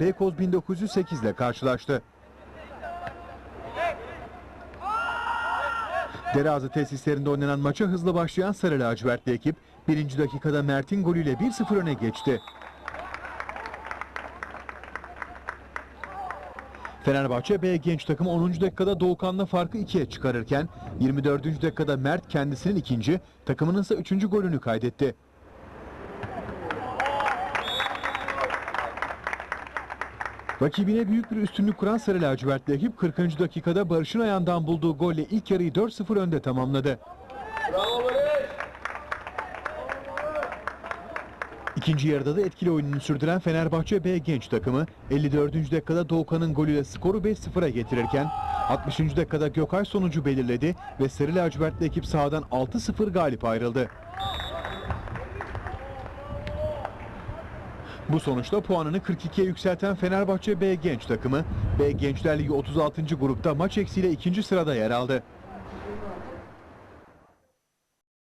Beykoz 1908 ile karşılaştı. Dereazı tesislerinde oynanan maça hızlı başlayan Sarı Lacivertli ekip birinci dakikada Mert'in golüyle 1-0 öne geçti. Fenerbahçe B genç takımı 10. dakikada Doğukan'la farkı 2'ye çıkarırken 24. dakikada Mert kendisinin ikinci, takımının ise üçüncü golünü kaydetti. Rakibine büyük bir üstünlük kuran Sarı Lacivertli ekip 40. dakikada Barış'ın ayağından bulduğu golle ilk yarıyı 4-0 önde tamamladı. İkinci yarıda da etkili oyununu sürdüren Fenerbahçe B genç takımı 54. dakikada Doğukan'ın golüyle skoru 5-0'a getirirken 60. dakikada Gökay sonucu belirledi ve Sarı Lacivertli ekip sahadan 6-0 galip ayrıldı. Bu sonuçta puanını 42'ye yükselten Fenerbahçe B genç takımı B Gençler Ligi 36. grupta maç eksiğiyle ikinci sırada yer aldı.